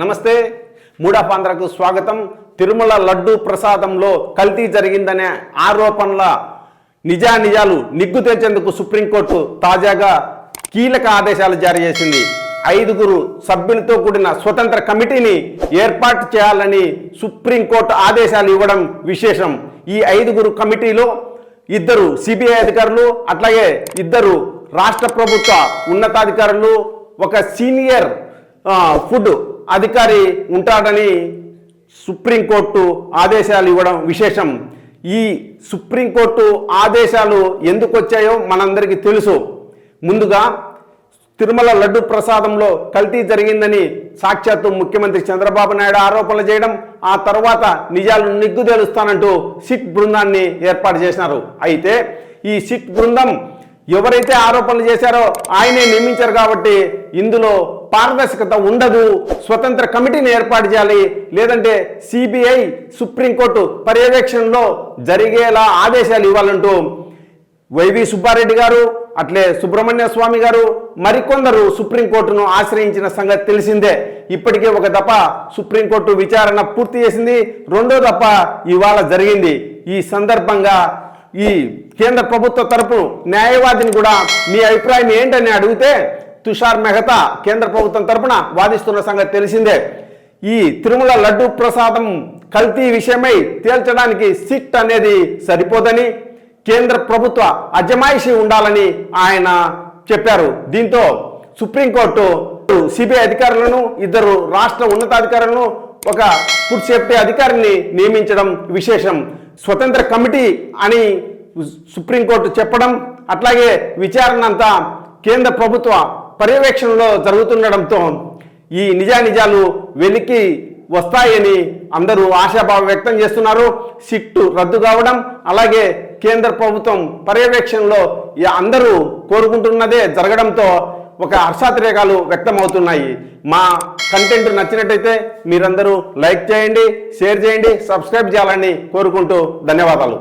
నమస్తే. మూడాపాంధ్రకు స్వాగతం. తిరుమల లడ్డూ ప్రసాదంలో కల్తీ జరిగిందనే ఆరోపణల నిజానిజాలు నిగ్గు తెచ్చేందుకు సుప్రీంకోర్టు తాజాగా కీలక ఆదేశాలు జారీ చేసింది. ఐదుగురు సభ్యులతో కూడిన స్వతంత్ర కమిటీని ఏర్పాటు చేయాలని సుప్రీంకోర్టు ఆదేశాలు ఇవ్వడం విశేషం. ఈ ఐదుగురు కమిటీలో ఇద్దరు సిబిఐ అధికారులు అట్లాగే ఇద్దరు రాష్ట్ర ప్రభుత్వ ఉన్నతాధికారులు ఒక సీనియర్ ఫుడ్ అధికారి ఉంటాడని సుప్రీంకోర్టు ఆదేశాలు ఇవ్వడం విశేషం. ఈ సుప్రీంకోర్టు ఆదేశాలు ఎందుకు వచ్చాయో మనందరికీ తెలుసు. ముందుగా తిరుమల లడ్డు ప్రసాదంలో కల్తీ జరిగిందని సాక్షాత్తు ముఖ్యమంత్రి చంద్రబాబు నాయుడు ఆరోపణలు చేయడం ఆ తర్వాత నిజాలు నిగ్గుదేలుస్తానంటూ సిట్ బృందాన్ని ఏర్పాటు చేసినారు. అయితే ఈ సిట్ బృందం ఎవరైతే ఆరోపణలు చేశారో ఆయనే నియమించారు కాబట్టి ఇందులో పారదర్శకత ఉండదు. స్వతంత్ర కమిటీని ఏర్పాటు చేయాలి. లేదంటే సిబిఐ సుప్రీంకోర్టు పర్యవేక్షణలో జరిగేలా ఆదేశాలు ఇవ్వాలంటూ వైవి సుబ్బారెడ్డి గారు అట్లే సుబ్రహ్మణ్య స్వామి గారు మరికొందరు సుప్రీంకోర్టును ఆశ్రయించిన సంగతి తెలిసిందే. ఇప్పటికే ఒక దఫ సుప్రీంకోర్టు విచారణ పూర్తి చేసింది. రెండో దఫ ఇవాళ జరిగింది. ఈ సందర్భంగా ఈ కేంద్ర ప్రభుత్వ తరపు న్యాయవాదిని కూడా మీ అభిప్రాయం ఏంటని అడిగితే తుషార్ మెహతా కేంద్ర ప్రభుత్వం తరపున వాదిస్తున్న సంగతి తెలిసిందే. ఈ తిరుమల లడ్డు ప్రసాదం కల్తీ విషయమై తేల్చడానికి సిట్ అనేది సరిపోదని కేంద్ర ప్రభుత్వ అజమాయిషి ఉండాలని ఆయన చెప్పారు. దీంతో సుప్రీంకోర్టు సిబిఐ అధికారులను ఇద్దరు రాష్ట్ర ఉన్నతాధికారులను ఒక ఫుడ్ సేఫ్టీ అధికారిని నియమించడం విశేషం. స్వతంత్ర కమిటీ అని సుప్రీంకోర్టు చెప్పడం అట్లాగే విచారణ అంతా కేంద్ర ప్రభుత్వ పర్యవేక్షణలో జరుగుతుండడంతో ఈ నిజానిజాలు వెలికి వస్తాయని అందరూ ఆశాభావం వ్యక్తం చేస్తున్నారు. సిట్టు రద్దు కావడం అలాగే కేంద్ర ప్రభుత్వం పర్యవేక్షణలో అందరూ కోరుకుంటున్నదే జరగడంతో ఒక హర్షాతిరేకాలు వ్యక్తమవుతున్నాయి. మా కంటెంట్ నచ్చినట్టయితే మీరందరూ లైక్ చేయండి షేర్ చేయండి సబ్స్క్రైబ్ చేయాలని కోరుకుంటూ ధన్యవాదాలు.